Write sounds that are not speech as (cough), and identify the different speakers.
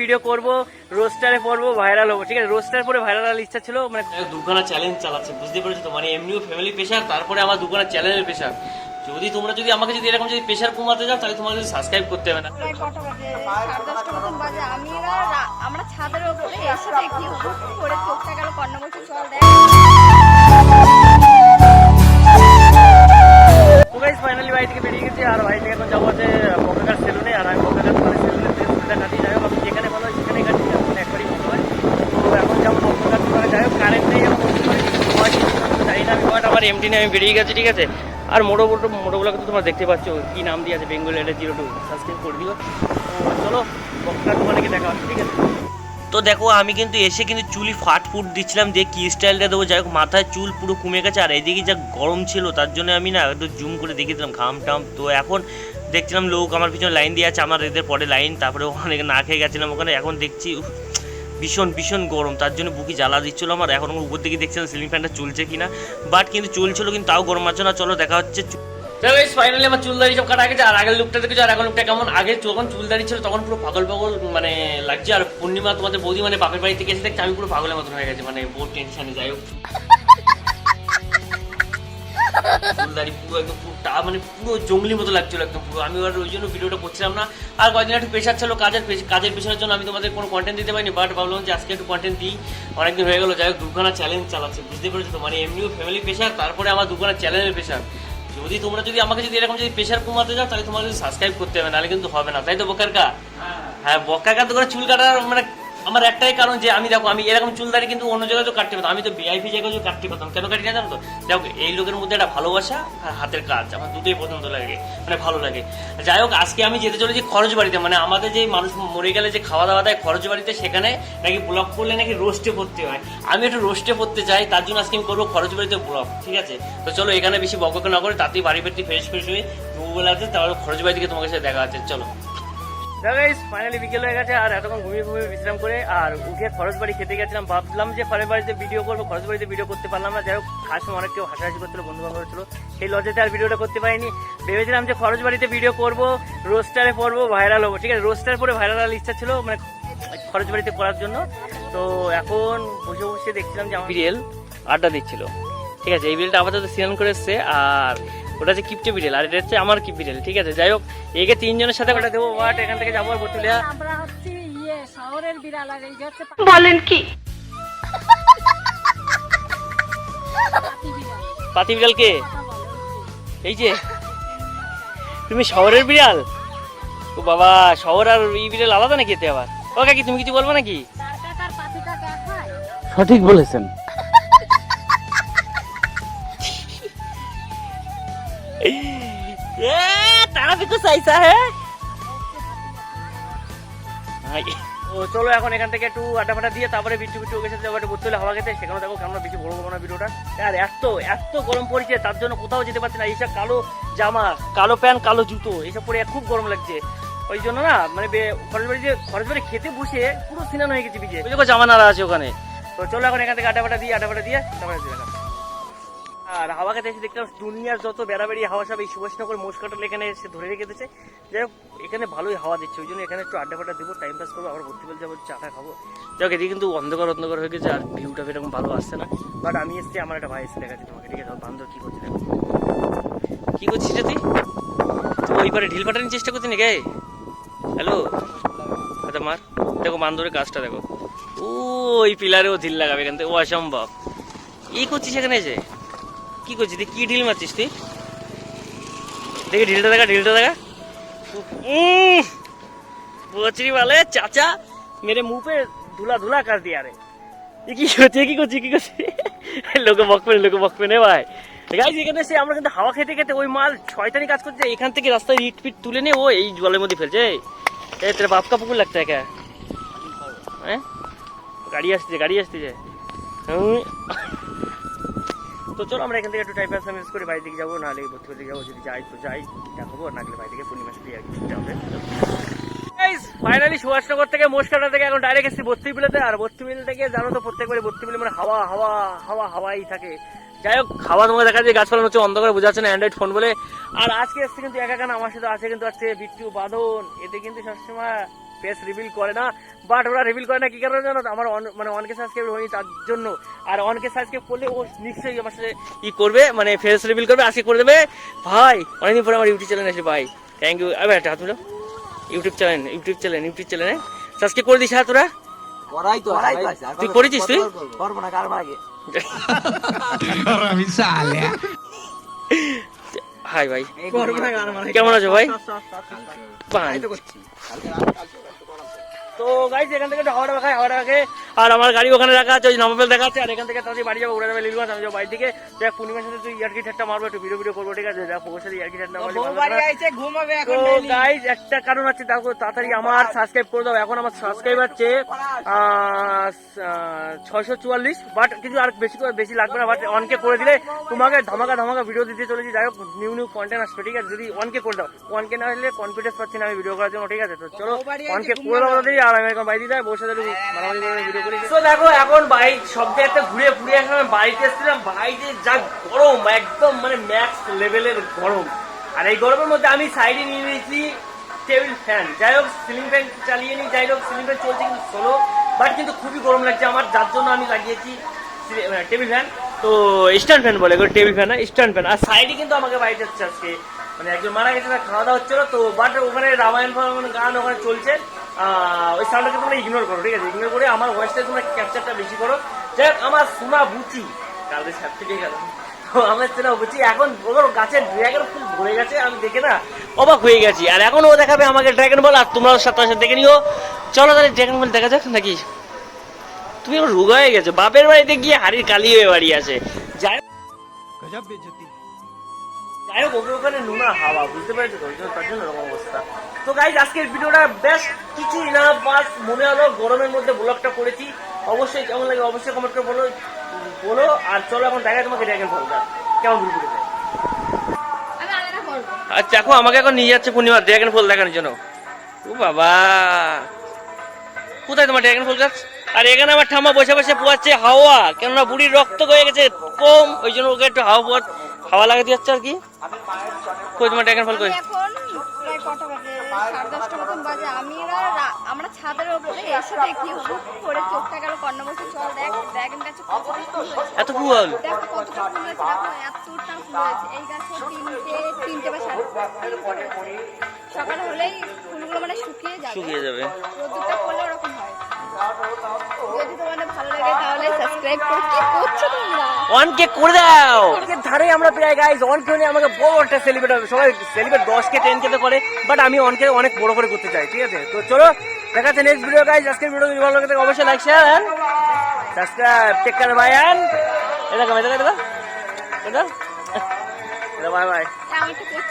Speaker 1: Video করব রোস্টারে পড়ব viral হব। ঠিক আছে রোস্টার পরে ভাইরাল হওয়ার ইচ্ছা ছিল মানে দুখানা চ্যালেঞ্জ চালাচ্ছে বুঝতে পেরেছ তো? মানে এমনিও ফ্যামিলি প্রেশার তারপরে আমার দুখানা চ্যালেঞ্জের প্রেশার যদি তোমরা যদি আমাকে যদি এরকম যদি প্রেশার কমাতে যাও তাহলে তোমাকে যদি সাবস্ক্রাইব করতে হবে না।
Speaker 2: আমরা ছাদের ওপরে এসে দেখি করে চোখটা গেল চল
Speaker 1: ফাইনালি বাড়ি থেকে বেরিয়ে গেছি আর বাড়ি থেকে এখন যাব হচ্ছে বকাকার সেলুনে আর আমি বকাকার সেলুনে কাটি যাই হোক আমি যেখানে ভালো হয় সেখানে কাটি এখন একবারই মনে হয় তো এখন যাব বকাকার দোকানে যাই হোক কারেন্ট নেই এখন বলতে পারি জানি না আমি বাট আমার এমটি নিয়ে আমি বেরিয়ে গেছি, ঠিক আছে? আর মোটো মোটো মোটোগুলোকে তো তোমরা দেখতে পাচ্ছ কি নাম দিয়ে আছে বেঙ্গল এটা জিরো টু সাবস্ক্রাইব করে দিও। চলো দোকানে গিয়ে দেখা হচ্ছে ঠিক আছে? তো দেখো, আমি কিন্তু এসে কিন্তু চুলি ফাট ফুট দিচ্ছিলাম, দিয়ে কি স্টাইলটা দেবো? যাই হোক, মাথায় চুল পুরো কমে গেছে, আর এদিকে যা গরম ছিল, তার জন্য আমি না একটু জুম করে দেখিয়েছিলাম ঘাম টাম। তো এখন দেখছিলাম লোক আমার পিছনে লাইন দিয়ে আছে, আমার এদের পরে লাইন, তারপরে ওখানে না খেয়ে গেছিলাম ওখানে, এখন দেখছি ভীষণ ভীষণ গরম। তার জন্য বুকি জ্বালা দিচ্ছিল আমার। এখন আমার উপর দিকে দেখছিলাম সিলিং ফ্যানটা চলছে কিনা। বাট কিন্তু চলছিল, কিন্তু তাও গরম আছে না। চলো, দেখা হচ্ছে ফাইনালি আমার চুলদারি সব কাটা গেছে। আর আগের লুকটা দেখেছ? আর এখন লুকটা কেমন? আগে যখন চুল চুলদারি ছিল, তখন পুরো পাগল পাগল মানে লাগছে। আর পূর্ণিমা, তোমাদের বৌদি মানে বাপের বাড়ি থেকে এসে দেখছে, আমি পুরো পাগলের মতন হয়ে গেছে। মানে বহু টেনশনে যাই হোক। চুলদারি পুরো একদম পুরো টা- মানে পুরো জঙ্গলি মতো লাগছিল একদম পুরো। আমি আর ওই জন্য ভিডিওটা করছিলাম না। আর কয়েকদিন একটু প্রেশার ছিল কাজের কাজের জন্য আমি তোমাদের কোনো কন্টেন্ট দিতে পারিনি বাট ভাবলাম যে আজকে একটু কন্টেন্ট দিই। অনেকদিন হয়ে গেলো যাই হোক দুখানা চ্যালেঞ্জ চালাচ্ছে বুঝতে পেরেছ তো? মানে এমনিও ফ্যামিলি প্রেশার তারপরে আমার দুখানা চ্যালেঞ্জের প্রেশার যদি তোমরা যদি আমাকে যদি এরকম যদি প্রেশার কমাতে যাও তাহলে তোমাকে যদি সাবস্ক্রাইব করতে হবে নাহলে কিন্তু হবে না। তাই তো বকারকা? হ্যাঁ বকারকা তো করে চুল কাটার মানে আমার একটাই কারণ যে আমি দেখো, আমি এরকম চুলদারি কিন্তু অন্য জায়গায় তো কাটতে পারতাম। আমি তো ভিআইপি জায়গায় কাটতে পারতাম। কেন কাটি না জানো তো? দেখো, এই লোকের মধ্যে একটা ভালোবাসা আর হাতের কাজ। আমার দুটোই পছন্দ লাগে মানে ভালো লাগে। যাই হোক, আজকে আমি যেতে চলেছি খরচ বাড়িতে মানে আমাদের যে মানুষ মরে গেলে যে খাওয়া দাওয়া দেয় খরচ বাড়িতে সেখানে নাকি ব্লগ করলে নাকি রোস্টে পড়তে হয়। আমি একটু রোস্টে পড়তে চাই, তার জন্য আজকে আমি করব খরচ বাড়িতে ব্লগ ঠিক আছে? তো চলো, এখানে বেশি বকবক না করে, তাতেই বাড়ি বাড়িতে ফ্রেশ ফ্রেশ হয়ে দুপুরবেলা আছে তাহলে খরচ বাড়ি থেকে তোমার সাথে দেখা আছে চলো। গাইস ফাইনালি বিকেল হয়ে গেছে, আর এতক্ষণ ঘুমিয়ে ঘুমিয়ে বিশ্রাম করে, আর উঠে খরচ বাড়ি খেতে গেছিলাম। ভাবলাম যে খরচ বাড়িতে ভিডিও করব খরচ বাড়িতে ভিডিও করতে পারলাম না। যাই হোক খাস অনেক কেউ হাসাহাসি করছিল বন্ধু বান্ধব ছিল সেই লজ্জাতে আর ভিডিওটা করতে পারিনি। ভেবেছিলাম যে খরচ বাড়িতে ভিডিও করব রোস্টারে পড়ব ভাইরাল হব। ঠিক আছে রোস্টার পরে ভাইরাল ইচ্ছা ছিল মানে খরচ বাড়িতে করার জন্য। তো এখন বসে বসে দেখছিলাম যে আমার বিড়েল আড্ডা দিচ্ছিল। ঠিক আছে, এই বিড়েলটা আপাতত সিয়ান করে এসছে, আর ওটা হচ্ছে কিপচে বিড়েল আর এটা হচ্ছে আমার কিপ বিড়েল ঠিক আছে? যাই হোক একে তিনজনের সাথে ওটা দেবো বাট এখান থেকে যাব আর
Speaker 2: আমরা হচ্ছে ইয়ে শহরের বিড়াল আর এই হচ্ছে
Speaker 3: বলেন কি?
Speaker 2: পাতি বিড়াল।
Speaker 1: কে? এই যে তুমি শহরের বিড়াল? ও বাবা শহর আর এই বিড়াল আলাদা নাকি এতে আবার? ও কাকি তুমি কিছু বলব নাকি?
Speaker 2: তার কাকার পাতিটা দেখায়।
Speaker 4: সঠিক বলেছেন।
Speaker 1: कुछ ऐसा है হাই। ও চলো এখন এখান থেকে একটু আড্ডা ফাটা দিয়ে তারপরে বিট্টু বিট্টু ওকে সাথে যাবো একটু ঘুরতে হলে হাওয়া খেতে সেখানে দেখো কেমন বেশি বড় বড় না ভিডিওটা আর এত এত গরম পড়েছে তার জন্য কোথাও যেতে পারছি না এইসব কালো জামা কালো প্যান্ট কালো জুতো এইসব পরে খুব গরম লাগছে ওই জন্য না মানে বে- খরচ বাড়ি যে খরচ বাড়ি খেতে বসে পুরো সিনান হয়ে গেছে বিজে ওই দেখো জামা নাড়া আছে ওখানে তো চলো এখন এখান থেকে আড্ডা ফাটা দিয়ে আড্ডা ফাটা দিয়ে তারপরে দিয়ে দেখা আর হাওয়া খেতে এসে দেখলাম দুনিয়ার যত বেড়াবেড়ি, হাওয়া সব এই সুভাষনগর মোষকাটাল এখানে এসে ধরে রেখে দিয়েছে। যাই হোক, এখানে ভালোই হাওয়া দিচ্ছে, ওই জন্য এখানে একটু আড্ডা ফাড্ডা দেবো টাইম পাস করব, আবার ভর্তি বলে যাব চাটা খাব। যাই হোক, এদিকে কিন্তু অন্ধকার অন্ধকার হয়ে গেছে, আর ভিউটা এরকম ভালো আসছে না। বাট আমি এসছি, আমার একটা ভাই এসে দেখাচ্ছি তোমাকে। ঠিক আছে বান্ধব কি করছি দেখো। কি করছিস রে তুই? তুই ওই পারে ঢিল পাঠানোর চেষ্টা করছিস নাকি? হ্যালো আচ্ছা মার। দেখো বান্ধবের কাজটা দেখো। ও ওই পিলারেও ঢিল লাগাবে এখান থেকে। ও অসম্ভব। এই করছিস এখানে এসে? কি করছিস? তুই কি ঢিল মারছিস তুই? দেখি, ঢিলটা দেখা ঢিলটা দেখা। বচরি वाले চাচা মেরে মুখ ধুলা ধুলা কর দিয়ে, আরে। কি হচ্ছে কি করছি কি করছি? লোকে বকবেন লোকে বকবেন এ ভাই। গাইজ এখানে সে আমরা কিন্তু হাওয়া খেতে খেতে ওই মাল ছয়তানি কাজ করছে, এখান থেকে রাস্তায় ইট পিট তুলে নিয়ে ও এই জলের মধ্যে ফেলছে। এ, তোর বাপকা পুকুর লাগতে একা। হ্যাঁ? গাড়ি আসতেছে গাড়ি আসতেছে। হুম। তো চলো, আমরা এখান থেকে একটু টাইম পাস মিস করে বাড়ি দিকে যাব, নাহলে ভর্তি দিকে যাব, যদি যাই তো যাই দেখাবো না গেলে বাড়ি থেকে পূর্ণিমা আর ফাইনালি সুভাষনগর থেকে মোশকাটা থেকে এখন ডাইরেক্ট এসেছি বত্তি বিলেতে আর বত্তি বিল থেকে জানো তো প্রত্যেকবারে বত্তি বিলে মানে হাওয়া হাওয়া হাওয়া, হাওয়াই থাকে। যাই হোক হাওয়া তোমাকে দেখা যায়, গাছপালা হচ্ছে অন্ধকারে, বোঝা যাচ্ছে না অ্যান্ড্রয়েড ফোন বলে। আর আজকে এসছে কিন্তু একা আমার সাথে আছে কিন্তু আজকে বিট্টু বাঁধন এতে কিন্তু সবসময় ফেস রিভিল করে না বাট ওরা রিভিল করে না কি কারণে জানো আমার মানে অনকে সাবস্ক্রাইব হয়নি তার জন্য। আর অনকে সাবস্ক্রাইব করলে ও নিশ্চয়ই আমার সাথে ই করবে? মানে ফেস রিভিল করবে আজকে করে দেবে। ভাই অনেকদিন পরে আমার ইউটিউব চ্যানেল আছে ভাই থ্যাংক ইউ আবার একটা হাত YouTube channel YouTube channel YouTube চ্যানেলে সাবস্ক্রাইব করে দিস হ্যাঁ তোরা?
Speaker 3: করাই তো
Speaker 4: করাই তো
Speaker 3: ভাই।
Speaker 1: তুই করেছিস তুই?
Speaker 4: করব? না কার ভাগে
Speaker 5: Ravvisale. (laughs) (laughs) (laughs)
Speaker 1: হাই ভাই। কেমন আছো ভাই?
Speaker 4: তো
Speaker 1: গাইজ এখান থেকে হাওড়া খাই হাওড়া খাই আর আমার গাড়ি ওখানে রাখা আছে ওই নামাবেল দেখা আছে আর এখান থেকে তাড়াতাড়ি বাড়ি যাব উড়ে যাবে লিলুয়াস আমি যাব বাড়ি থেকে দেখ পূর্ণিমার সাথে তুই ইয়ার্কি ঠাট্টা মারবো একটু ভিডিও ভিডিও করব ঠিক আছে? দেখ ওর সাথে ইয়ার্কি ঠাট্টা মারবো তো গাইজ একটা কারণ আছে দেখো তাড়াতাড়ি আমার সাবস্ক্রাইব করে দাও। এখন আমার সাবস্ক্রাইব আছে ছয়শো চুয়াল্লিশ বাট কিছু আর বেশি করে বেশি লাগবে না বাট অনকে করে দিলে তোমাকে ধামাকা ধামাকা ভিডিও দিতে চলেছি। যাই হোক নিউ নিউ কন্টেন্ট আসবে ঠিক আছে? যদি অনকে করে দাও অনকে না হলে কনফিডেন্স পাচ্ছি না আমি ভিডিও করার জন্য ঠিক আছে? তো চলো অনকে করে দাও তাড়াতাড়ি আর আমি এখন বাইরে যাই বসে তাহলে মারামারি করে ভিডিও মানে টেবিল ফ্যান যাই হোক সিলিং ফ্যান চালিয়ে নি যাই হোক সিলিং ফ্যান চলছে স্লো বাট কিন্তু খুবই গরম লাগছে আমার। যার জন্য আমি লাগিয়েছি টেবিল ফ্যান তো স্ট্যান্ড ফ্যান বলে টেবিল ফ্যান স্ট্যান্ড ফ্যান আর সাইডে কিন্তু আমাকে বাড়িতে হচ্ছে আজকে। মানে একজন মারা গেছে খাওয়া দাওয়া হচ্ছিল, তো বাট ওখানে রামায়ণ গান ওখানে চলছে। ওই সাউন্ডটাকে তোমরা ইগনোর করো, ঠিক আছে? ইগনোর করে আমার ভয়েসটা তোমরা ক্যাপচারটা বেশি করো। যাই আমার সোনা বুচি। কালকে আমার সোনা বুচি, এখন ওর গাছের ড্রাগন ফুল ভরে গেছে, আমি দেখে না অবাক হয়ে গেছি। আর এখন ও দেখাবে আমাকে ড্রাগন বল আর তোমরা সাথে সাথে দেখে নিও। চলো তাহলে ড্রাগন বল দেখা যাক নাকি? তুমি রোগা হয়ে গেছো। বাপের বাড়িতে গিয়ে হাড়ির কালি হয়ে বাড়ি আছে। যাই
Speaker 5: গজব বেজতি।
Speaker 1: যাই হোক ওকে ওখানে নোনা হাওয়া বুঝতে পেরেছ তো? তার জন্য এরকম অবস্থা। তো গাইজ আজকের ভিডিওটা বেশ কিছুই না বাস মনে হলো গরমের মধ্যে ব্লগটা করেছি। অবশ্যই কেমন লাগে অবশ্যই কমেন্ট করে বলো বলো আর চলো এখন দেখায় তোমাকে ড্রাগন ফলটা কেমন
Speaker 2: আলাদা করব।
Speaker 1: আচ্ছা দেখো আমাকে এখন নিয়ে যাচ্ছে পূর্ণিমা ড্রাগন ফল দেখানোর জন্য। ও বাবা। কোথায় তোমার ড্রাগন ফল গাছ? আর এখানে আমার ঠাম্মা বসে বসে পোয়াচ্ছে হাওয়া কেননা বুড়ির রক্ত হয়ে গেছে কম ওই জন্য ওকে একটু হাওয়া পোয়া হাওয়া লাগাতে যাচ্ছে আর কি? কই তোমার ড্রাগন ফল কই?
Speaker 2: এখন প্রায় কটা বাজে সাড়ে দশটা মতন বাজে। আমি আমরা ছাদের ওপরে এসে দেখি হুট করে চোখটা গেল কর্ণ বসে চল দেখ ড্রাগন গাছে
Speaker 1: এত ফুল?
Speaker 2: দেখো কতটা ফুল হয়েছে দেখো এতটা ফুল হয়েছে। এই গাছে তিনটে তিনটে বা সাড়ে সকাল হলেই ফুলগুলো মানে শুকিয়ে যাবে।
Speaker 1: শুকিয়ে যাবে।
Speaker 2: রোদ্দুরটা পড়লে ওরকম হয় যদি তোমাদের ভালো লাগে তাহলে সাবস্ক্রাইব করো করছ তোমরা
Speaker 1: অনকে করে দাও। ধারে আমরা প্রায় গাইজ অনকে হলে আমাকে বড় একটা সেলিব্রেট হবে। সবাই সেলিব্রেট দশ কে টেন কে তো করে বাট আমি অনকে অনেক বড় করে করতে চাই ঠিক আছে? তো চলো দেখা যাচ্ছে নেক্সট ভিডিও গাইজ আজকের ভিডিও যদি ভালো লাগে থাকে অবশ্যই like share subscribe take care bye and এটা এটা এটা এটা বাই বাই